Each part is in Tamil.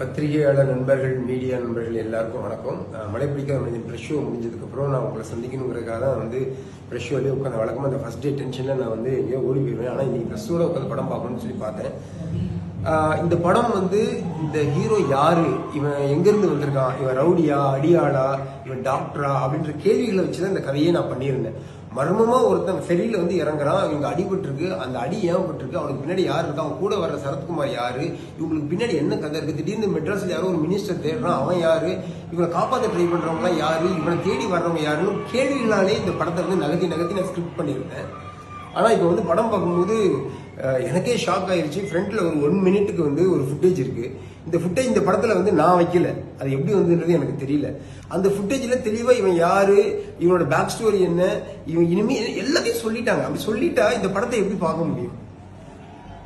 பத்திரிகையாளர் நண்பர்கள் மீடியா நண்பர்கள் எல்லாருக்கும் வணக்கம். மழை பிடிக்காத முடிஞ்ச ப்ரெஷ் ஷோ முடிஞ்சதுக்கப்புறம் நான் உங்களை சந்திக்கணுங்கிறதுக்காக தான் வந்து ப்ரெஷ் ஷோலேயே உட்காந்து வழக்கமாக அந்த ஃபஸ்ட் டே டென்ஷனில் நான் வந்து எங்கேயோ ஓடி போயிடுவேன் ஆனால் இன்னைக்கு ப்ரெஸ்ஸோட உட்காந்து படம் பார்க்கணும்னு சொல்லி பார்த்தேன். இந்த படம் வந்து இந்த ஹீரோ யாரு? இவன் எங்கேருந்து வந்திருக்கான்? இவன் ரவுடியா அடியாளா? இவன் டாக்டரா? அப்படின்ற கேள்விகளை வச்சு தான் இந்த கதையை நான் பண்ணியிருந்தேன். மர்மமாக ஒருத்தன் ஃபெரியில் வந்து இறங்குறான். இவங்க அடிபட்டிருக்கு. அந்த அடி ஏன் பட்டிருக்கு அவனுக்கு பின்னாடி யார் இருக்கா? அவன் கூட வர்ற சரத்குமார் யாரு? இவங்களுக்கு பின்னாடி என்ன கதை இருக்குது திடீர்னு மெட்ராஸில் யாரோ ஒரு மினிஸ்டர் தேடுறான். அவன் யாரு? இவனை காப்பாற்ற ட்ரை பண்ணுறவங்களாம் யாரு? இவனை தேடி வர்றவங்க யாருன்னு கேள்விகளாலே இந்த படத்தை வந்து நகர்த்தி நகர்த்தி நான் ஸ்கிரிப்ட் பண்ணியிருந்தேன். ஆனால் இப்போ வந்து படம் பார்க்கும்போது எனக்கே ஷாக் ஆயிடுச்சு ஃப்ரண்ட்டில் ஒரு ஒன் மினிட்டுக்கு வந்து ஒரு ஃபுட்டேஜ் இருக்கு. இந்த ஃபுட்டேஜ் இந்த படத்தில் வந்து நான் வைக்கல. அது எப்படி வந்துன்றது எனக்கு தெரியல. அந்த ஃபுட்டேஜில் தெளிவாக இவன் யார் இவனோட பேக் ஸ்டோரி என்ன இவன் இனிமேல் எல்லாத்தையும் சொல்லிட்டாங்க. அப்படி சொல்லிட்டா இந்த படத்தை எப்படி பார்க்க முடியும்?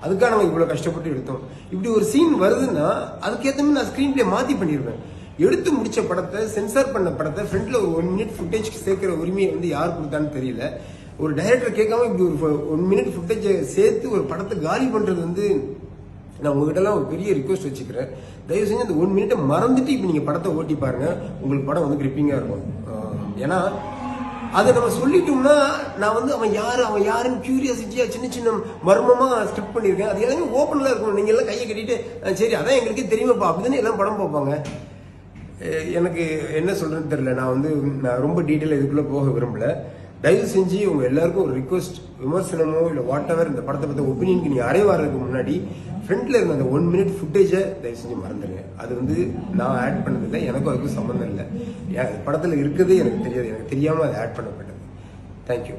அதுக்காக நம்ம இவ்வளோ கஷ்டப்பட்டு எடுத்தோம். இப்படி ஒரு சீன் வருதுன்னா அதுக்கேற்ற மாதிரி நான் ஸ்க்ரீன் பிளே மாற்றி பண்ணிடுவேன் எடுத்து முடிச்ச படத்தை சென்சார் பண்ண படத்தை ஃப்ரண்ட்ல ஒரு ஒன் மினிட் ஃபுட்டேஜ் சேர்க்கிற உரிமையை வந்து யார் கொடுத்தான்னு தெரியல. ஒரு டைரக்டர் கேட்காம இப்படி ஒரு ஒன் மினிட் ஃபுட்டேஜை சேர்த்து ஒரு படத்தை காலி பண்றது வந்து நான் உங்ககிட்டலாம் ஒரு பெரிய ரிக்வஸ்ட் வச்சுக்கிறேன். தயவு செஞ்சு அந்த ஒன் மினிட்டை மறந்துட்டு இப்போ நீங்கள் படத்தை ஓட்டி பாருங்க. உங்களுக்கு படம் வந்து கிரிப்பிங்காக இருக்கும். ஏன்னா அதை நம்ம சொல்லிட்டோம்னா நான் வந்து அவன் யார் அவன் யாருன்னு கியூரியாசிட்டியா சின்ன சின்ன மர்மமாக ஸ்கிரிப்ட் பண்ணியிருக்கேன். அது எல்லாமே ஓப்பனில் இருக்கணும். நீங்கள் எல்லாம் கையை கட்டிட்டு சரி அதான் எங்களுக்கே தெரியுமாப்பா. அப்படிதானே எல்லாம் படம் பார்ப்பாங்க. எனக்கு என்ன சொல்கிறேன்னு தெரில நான் வந்து நான் ரொம்ப டீட்டெயில் இதுக்குள்ளே போக விரும்பல. தயவு செஞ்சு உங்க எல்லாருக்கும் ஒரு ரிக்வஸ்ட் விமர்சனமோ இல்ல வாட் எவர் இந்த படத்தை பத்தி ஒப்பீனியனுக்கு நீ அரை வர்றதுக்கு முன்னாடி ஃப்ரண்ட்ல இருந்த அந்த ஒன் மினிட் ஃபுட்டேஜை தயவு செஞ்சு மறந்துடுங்க அது வந்து நான் ஆட் பண்ணதில்லை எனக்கும் அதுக்கும் சம்மந்தம் இல்லை. என் படத்துல இருக்கிறதே எனக்கு தெரியாது எனக்கு தெரியாம அதை ஆட் பண்ணப்பட்டது. தேங்க்யூ